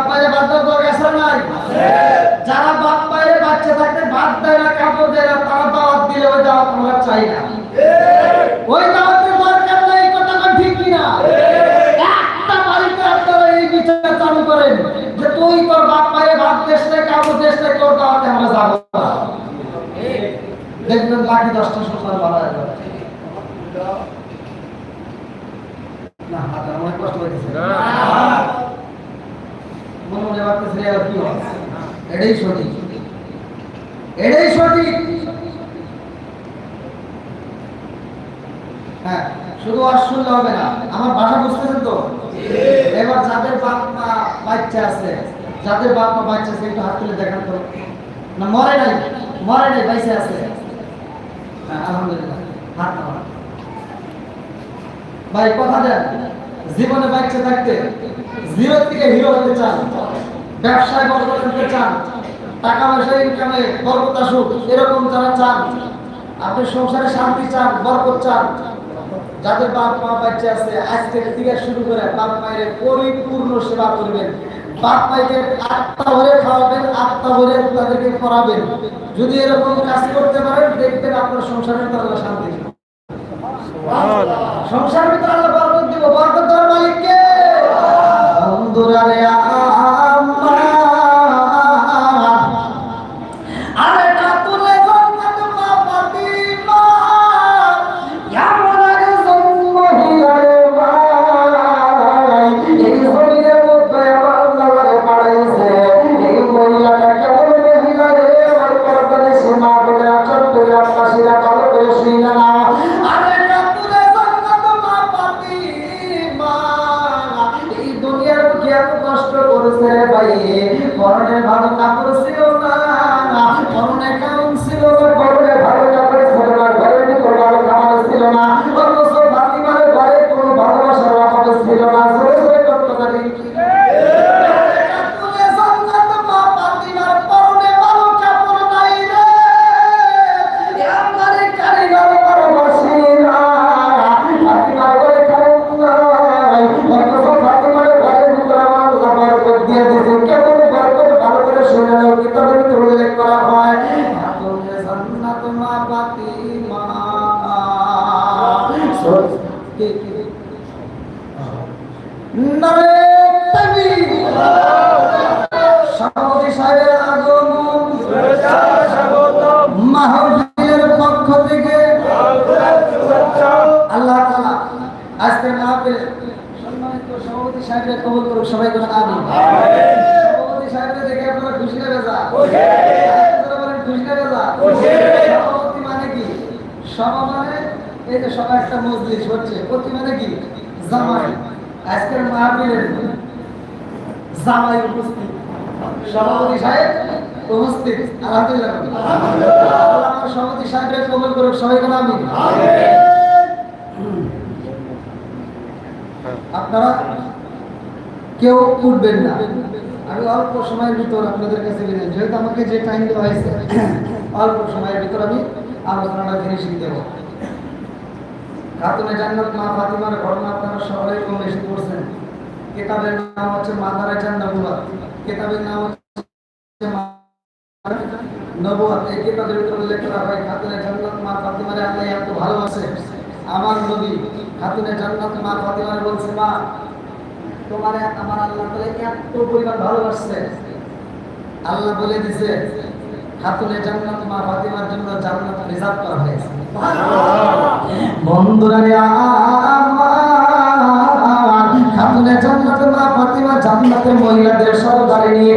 বাপ মায়ের বাদ দেওয়ার আছে নাই? যারা বাপ মায়ের বাচ্চা থাকতে ভাত দেয় না, কাপড় দেয় না, তারা দাওয়াত দিলে ওই দাওয়াত আমরা চাই না। ওই দাওয়াতের দরকার নেই কথা কথা ঠিক কিনা? একটা বাড়িতে আপনারা এই বিচার চালু করেন যে তুই তোর বাপ মায়ের ভাত দেশ না কাপড় দেশ না তোর দাওয়াতে আমরা যাব না। দেখবেন বাকি দশটা হয়ে যাবে। না হাত আমার কষ্ট হয়েছে মনে মনে ভাবতেছে আর কি হবে এটাই সঠিক। এটাই সঠিক। হ্যাঁ শুধু শুনলে হবে না। আমার ভাষা বুঝতেছেন তো? এবার যাদের বাপ মা বাচ্চা আছে, যাদের বাপ মা বাচ্চা আছে, একটু হাত তুলে দেখান তো। না, মরে নাই মরে নাই বাইসে আছে। হ্যাঁ আলহামদুলিল্লাহ, হাত ভাই, কথা দেন। জীবনে বাচ্চা থাকতে জিরো থেকে হিরো হতে চান। ব্যবসায় বরকত হতে চান টাকা পয়সা ইনকামে বরকত আসুক এরকম যারা চান আপনি সংসারে শান্তি চান বরকত চান যাদের বাপ মা বাচ্চা আছে আজকে থেকে শুরু করে বাপ মায়ের পরিপূর্ণ সেবা করবেন। বাপ মাইকে আত্মা ভরে খাওয়াবেন আত্মা ভরে তাদেরকে পড়াবেন। যদি এরকম কাজ করতে পারেন দেখবেন আপনার সংসারের তো আল্লাহ শান্তি। সংসারের ভিতরে আল্লাহ বরকত দিব। বরকত দেওয়ার মালিক এত কষ্ট করেছে ভাই। পরনে ভালো কাপড় ছিল না পরনে কারণ ছিল না পরনে ভালো কাপড় ছিল না ঘরে ভালো খাবার ছিল না। সবাই বলেন আমিন। সভাপতি সাহেবকে দেখে আপনারা খুশি না বেজা? খুশি। না বেজা। সভাপতি মানে কি? সভা মানে এই যে সবাই একটা মজলিস হচ্ছে। প্রতি মানে কি? জামাই। আজকের মাহফিলের জামাই উপস্থিত। সভাপতি সাহেব উপস্থিত। আলহামদুলিল্লাহ। আমার সভাপতি সাহেবের কবুল করুক। সবাই বলেন আমিন। আপনারা কেউ উঠবেন না। আমি অল্প সময়ের ভিতর আপনাদের কাছে বিদায় যেহেতু আমাকে যে টাইম দেওয়া হয়েছে, অল্প সময়ের ভিতর আমি আলোচনাটা ফিনিশিং দেব। খাতুনে জান্নাত মা ফাতিমার ঘটনা আপনারা সবাই কম বেশি পড়ছেন। কিতাবের নাম হচ্ছে মাদারা জান্নাতুল্লাহ কিতাবের নাম হচ্ছে নবুয়াত। এই কিতাবের ভিতরে উল্লেখ করা হয়, খাতুনে জান্নাত মা ফাতিমারে আল্লাহ এত ভালোবাসে। আমার নবী খাতুনে জান্নাত মা ফাতিমারে বলছে, মা তোমার আমার আল্লাহ বলে এত পরিমাণ ভালোবাসছে। আল্লাহ বলে দিছে, খাতুনে জান্নাত, মা ফাতিমার জন্য জান্নাত রিজার্ভ করা হয়েছে। বন্ধুরা রে আমার খাতুনে জান্নাত, মা ফাতিমা জান্নাতের মহিলাদের সরদারে নিয়ে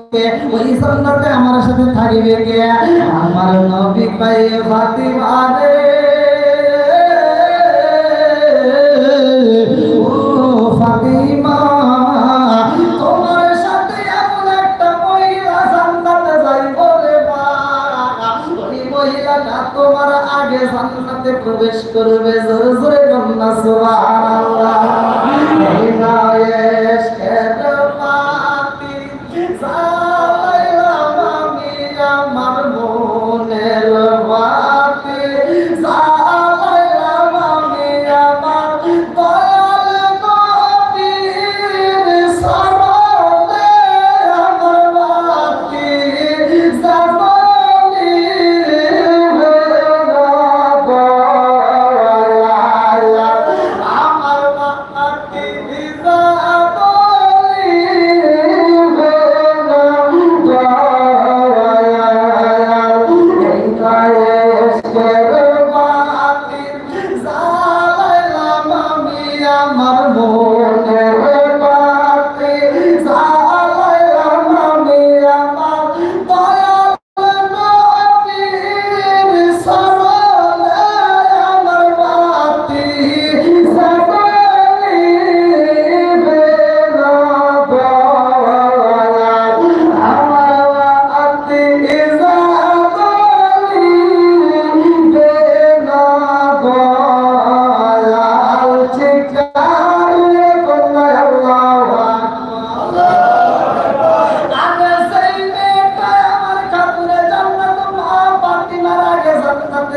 ওই জান্নাতে আমার সাথে থাকিবে কে? আমার নবী পায়ে ফাতিমা রে। ও ফাতিমা, তোমার আগে জান্নাতে প্রবেশ করবে, জোরে জোরে কন্যা সুবহানাল্লাহ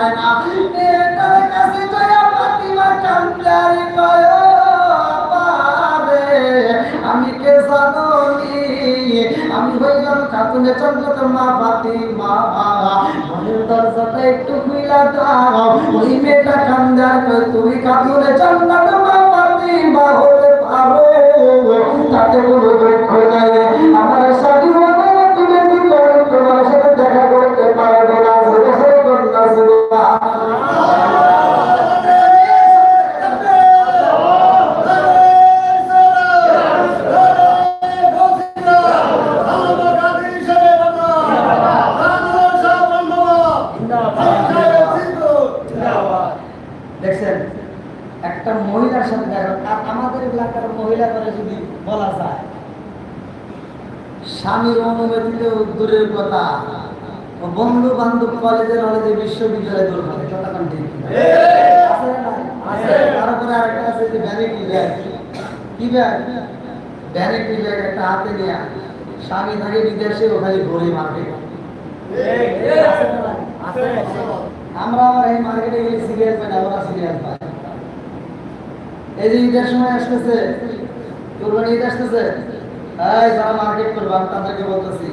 পারে না। মেয়েটার কাছে যাইয়া ফাতিমা কান্দারি বাবারে, আমি কে জানি আমি হইলাম খাতুনে চন্দ্রত মা ফাতিমা ঘরের দরজাটা একটু খুইলা দাও। ওই মেয়েটা কান্দার তুমি খাতুনে চন্দ্রত মা ফাতিমা হতে পারো। তাতে কোনো দুঃখ নাই স্বামীর অনুমতিতে দূরের কথা। বন্ধু বান্ধব কলেজের কলেজে বিশ্ববিদ্যালয়ে দূর হবে ঠিক। তারপরে আরেকটা আছে যে ভ্যানিটি ব্যাগ কি ব্যাগ ভ্যানিটি ব্যাগ একটা হাতে নিয়ে স্বামী থাকে বিদেশে ও খালি ঘুরে মার্কেট। আমরা আমার এই মার্কেটে গেলে সিরিয়াস পাই না ওরা সিরিয়াস পায়। এই যে ঈদের সময় আসতেছে কোরবানি ঈদ আসতেছে এই যারা মার্কেট করবে, আমি তাদেরকে বলতেছি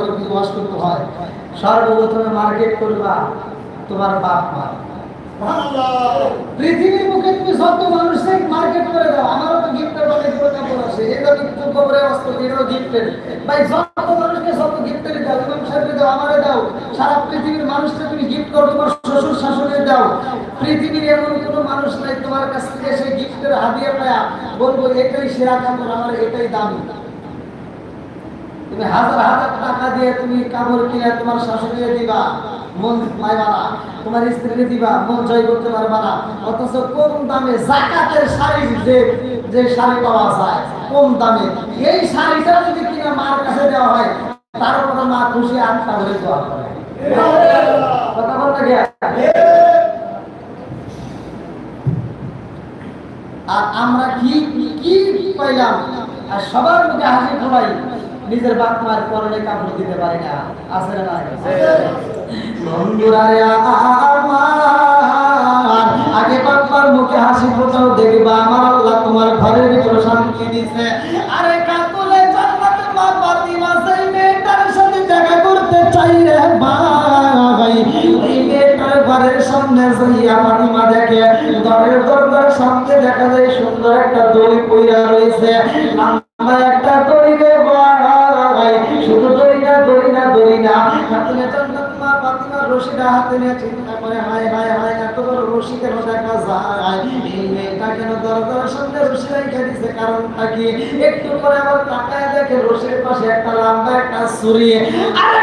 হবে ভিতরে ওয়াজ করতে হয়। সর্বপ্রথমে মার্কেট করবা তোমার বাপ মা। পৃথিবীর মুখে তুমি সত্য মানুষকে মার্কেট করে দাও, আমারও তো গিফটের অনেক কাপড় আছে। এটা কিন্তু এটাও গিফটের ভাই সত্য মানুষকে সত্য গিফটের দাও, ইমাম দাও, আমারে দাও। সারা পৃথিবীর মানুষকে তুমি গিফট করো, তোমার শ্বশুর শাশুড়ি দাও। পৃথিবীর এমন কোনো মানুষ নাই, তোমার কাছ থেকে সেই গিফটের হাদিয়া পায়া বলব, এটাই সেরা কাপড়, আমার এটাই দামি। তুমি হাজার হাজার টাকা দিয়ে তুমি কাপড় কিনে তোমার শাশুড়িকে দিবা, মন পাইবা তোমার স্ত্রীকে দিবা, মন জয় করতে পারবা না। অথচ কম দামে জাকাতের শাড়ি যে যে শাড়ি পাওয়া যায়, কম দামে। এই শাড়িটা যদি কিনা মার কাছে দেওয়া হয়, তার উপরে মা খুশি আটটা ভরে দেওয়া করে। বলতে গিয়া আর আমরা কি কি পাইলাম? আর সবার মুখে হাসি ফোলাই নিজের বাপ মার পরনে কাপড় দিতে পারি না। আছে না আমার আগে বাপমার মুখে হাসি ফোটাও দেখবা আমার আল্লাহ তোমার ঘরের ভিতরে শান্তি দিছে। আরে ঘরের দরজার সামনে দেখা যায় সুন্দর একটা দড়ি পইরা রয়েছে। লম্বা একটা দড়ি ভাই। শুধু দড়ি না দড়ি না দড়ি না। জান্নাত মা হাতে নিয়ে চিন্তা করে, হায় হায় হায়, এত বড় রশি কেন দেখা যায় এই মেয়েটা কেন দরজার সামনে রশি রেখে দিছে কারণটা কি? একটু পরে আবার তাকায় দেখে রশির পাশে একটা লম্বা একটা ছুরি। আরে